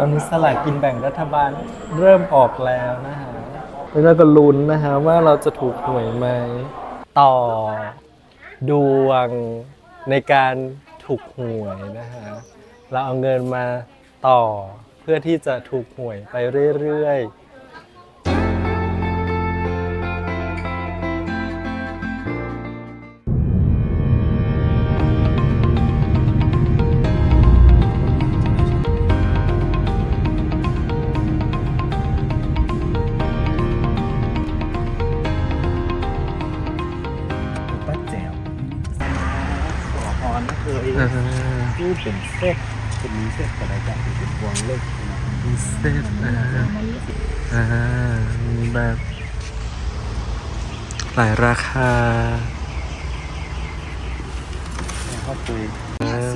ตอนนี้สลากกินแบ่งรัฐบาลเริ่มออกแล้วนะฮะแล้วเราก็ลุ้นนะฮะว่าเราจะถูกหวยไหม ต่อดวงในการถูกหวยนะฮะ เราเอาเงินมาต่อเพื่อที่จะถูกหวยไปเรื่อยๆ เคยอ่าพูดเป็นเซตเป็นมีเซตแต่ละอย่างเป็นพวงเล็กนะมีเซตนะฮะอ่ามีแบบหลายราคาเข้าคุย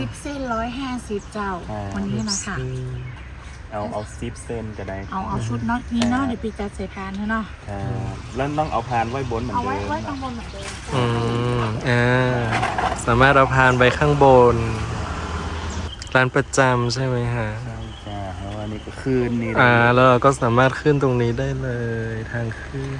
สิบเส้นร้อยห้าสิบเจ้าอ่าวันนี้นะคะเอาเอาซิปเส้นก็ได้ เอาเอาชุดเน็อตนี้เนาะเดี๋ยวปีจัดใส่พานเถอะเนาะอ่าแล้วต้องเอาพานไว้บนเหมือนเอาเดิไว้มไว้ตรงบนเหมือนเดิมอืมอ่า สามารถเอาพานไปข้างบน ร้านประจำใช่ไหมฮะใช่จ้าเพราะว่านี่ก็คืนนี่อ่าแล้วเราก็สามารถขึ้นตรงนี้ได้เลยทางขึ้น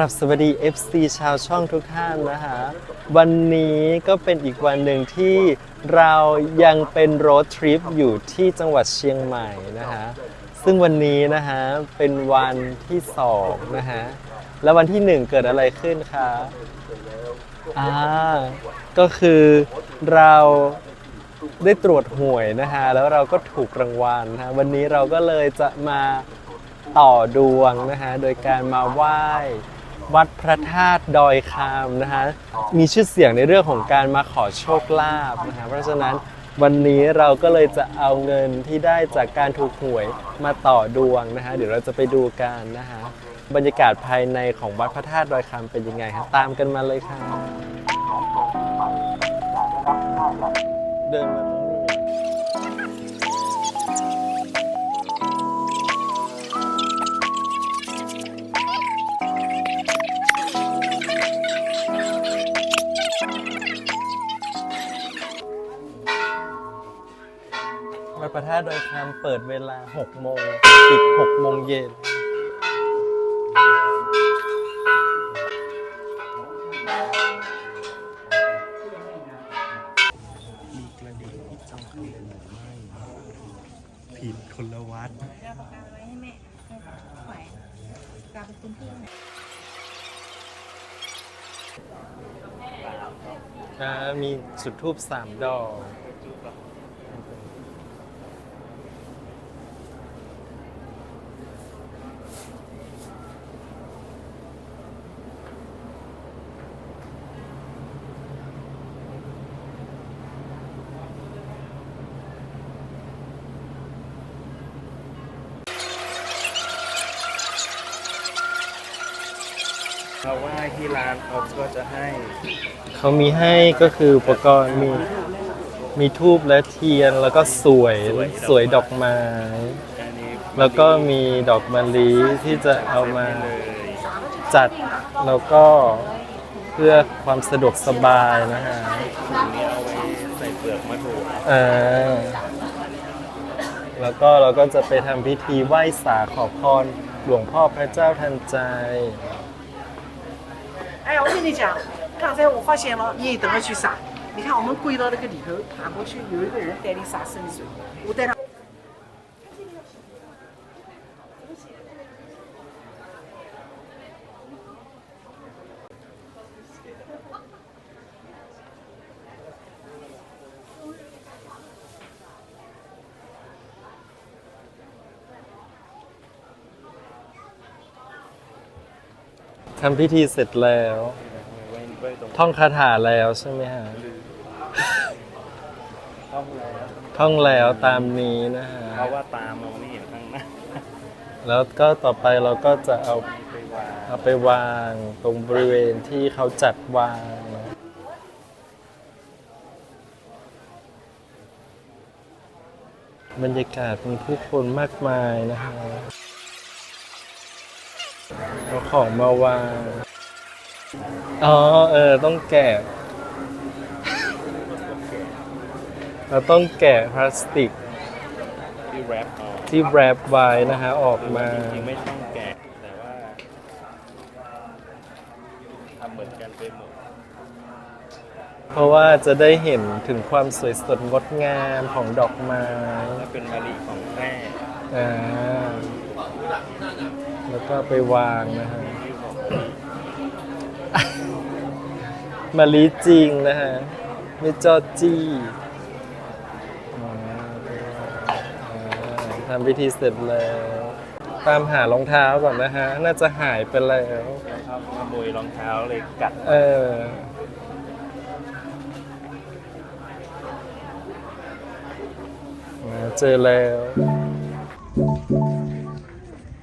กลับสวัสดี FC ชาวช่องทุกท่านนะฮะวันนี้ก็เป็นอีกวันหนึ่งที่เรายังเป็นโรดทริปอยู่ที่จังหวัดเชียงใหม่นะฮะซึ่งวันนี้นะฮะเป็นวันที่สองนะฮะแล้ววันที่หนึ่งเกิดอะไรขึ้นคะอ่าก็คือเราได้ตรวจหวยนะฮะแล้วเราก็ถูกรางวัลนะะวันนี้เราก็เลยจะมาต่อดวงนะฮะโดยการมาไหว้ วัดพระธาตุดอยคำนะฮะมีชื่อเสียงในเรื่องของการมาขอโชคลาภนะฮะเพราะฉะนั้นวันนี้เราก็เลยจะเอาเงินที่ได้จากการถูกหวยมาต่อดวงนะฮะเดี๋ยวเราจะไปดูกันนะฮะบรรยากาศภายในของวัดพระธาตุดอยคำเป็นยังไงครับตามกันมาเลยค่ะเดินมาตรงนี้ วัดพระธาตุดอยคำเปิดเวลา 6 โมงปิด 6 โมงเย็น มีกระดิ่งที่จ้องขโมยไม่ผิดคนละวัด เอาปากกาไว้ให้แม่แขวนกาเป็นพื้นที่ไหนอ่ามีจุดทูบสามดอก เราไหว้ที่ร้านเขาก็จะให้เขามีให้ก็คืออุปกรณ์มีมีทูบและเทียนแล้วก็สวยสวยดอกไม้ อันนี้แล้วก็มีดอกมะลิที่จะเอามา เลยจัดแล้วก็เพื่อความสะดวกสบายนะฮะอันนี้เอาไว้ใส่เปลือกมะถูอ่าแล้วก็เราก็จะไปทำพิธีไหว้สาขอพรหลวงพ่อพระเจ้าทันใจ 哎呀，我跟你讲，刚才我发现了，你等着去撒。你看，我们跪到那个里头，爬过去，有一个人带你撒圣水，我带他。 ทำพิธีเสร็จแล้วไว้ไว้ตรงท่องคาถาแล้วใช่ไหมฮะ ต้องแล้วท่องแล้วตามนี้นะฮะ เพราะว่าตามองไม่เห็นข้างหน้าแล้วก็ต่อไปเราก็จะเอาไปวางเอาไปวางตรงบริเวณที่เขาจัดวางบรรยากาศมีผู้คนมากมายนะฮะ เอาของมาวางอ๋อเออ ต้องแกะ เราต้องแกะพลาสติกที่แรปออกที่แรปไว้นะฮะออกมา จริงๆไม่ต้องแกะแต่ว่าทำเหมือนกันไปหมดเพราะว่าจะได้เห็นถึงความสวยสดงดงามของดอกไม้และเป็นมะลิของแท้อ่า แล้วก็ไปวางนะฮะที่บอกมะลิจริงนะฮะไม่จอจี้อ่าไปวางอ่าทำพิธีเสร็จแล้ว ตามหารองเท้าก่อนนะฮะ น่าจะหายไปแล้วเขาขโมยรองเท้าเลยกัด เออมาเจอแล้ว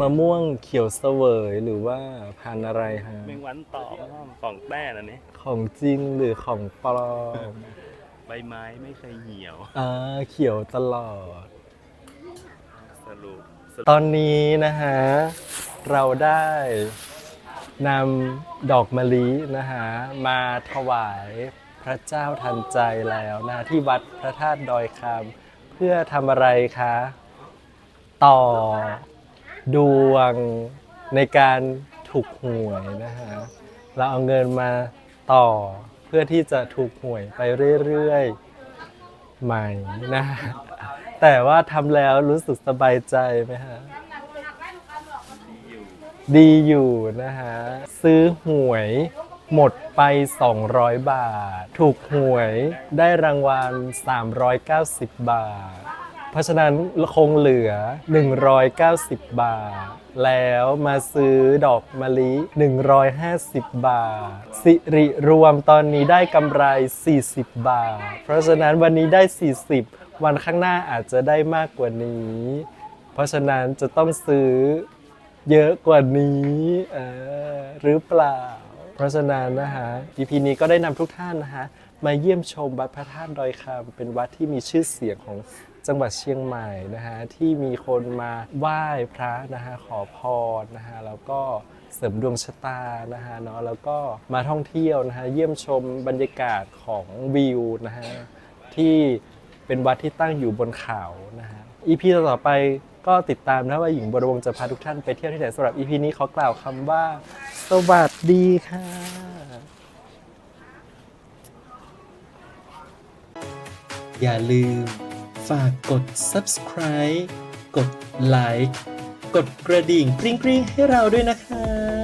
มะม่วงเขียวเสวยหรือว่าพันธุ์อะไรฮะแมงวันตอบของแต้อันนี้ของจริงหรือของปลอมใบไม้ไม่เคยเหี่ยว อ่าเขียวตลอด สรุปสรุปตอนนี้นะฮะ เราได้นำดอกมะลินะฮะ มาถวายพระเจ้าทันใจแล้วนะ ที่วัดพระธาตุดอยคำเพื่อทำอะไรคะ ต่อ ดวงในการถูกหวยนะฮะเราเอาเงินมาต่อเพื่อที่จะถูกหวยไปเรื่อยๆใหม่นะฮะแต่ว่าทำแล้วรู้สึกสบายใจไหมฮะดีอยู่นะฮะซื้อหวยหมดไป 200 บาท ถูกหวยได้รางวัล 390 บาท เพราะฉะนั้นคงเหลือ 190 บาท แล้วมาซื้อดอกมะลิ 150 บาท สิริรวมตอนนี้ได้กำไร 40 บาท เพราะฉะนั้นวันนี้ได้ 40 วันข้างหน้าอาจจะได้มากกว่านี้ เพราะฉะนั้นจะต้องซื้อเยอะกว่านี้หรือเปล่า เพราะฉะนั้นนะฮะ EP นี้ก็ได้นำทุกท่านนะฮะมาเยี่ยมชมวัดพระธาตุดอยคำเป็นวัดที่มีชื่อเสียงของ จังหวัดเชียงใหม่นะฮะที่มีคนมาไหว้พระนะฮะขอพรนะฮะแล้วก็เสริมดวงชะตานะฮะเนาะแล้วก็มาท่องเที่ยวนะฮะเยี่ยมชมบรรยากาศของวิวนะฮะที่เป็นวัดที่ตั้งอยู่บนเขานะฮะ EP ต่อไปก็ติดตามนะว่าหญิงบรวงจะพาทุกท่านไปเที่ยวที่ไหนสำหรับ EP นี้ขอกล่าวคำว่า สวัสดีค่ะอย่าลืม ฝากกด subscribe กดไลค์กดกระดิ่งกริ๊งๆให้เราด้วยนะคะ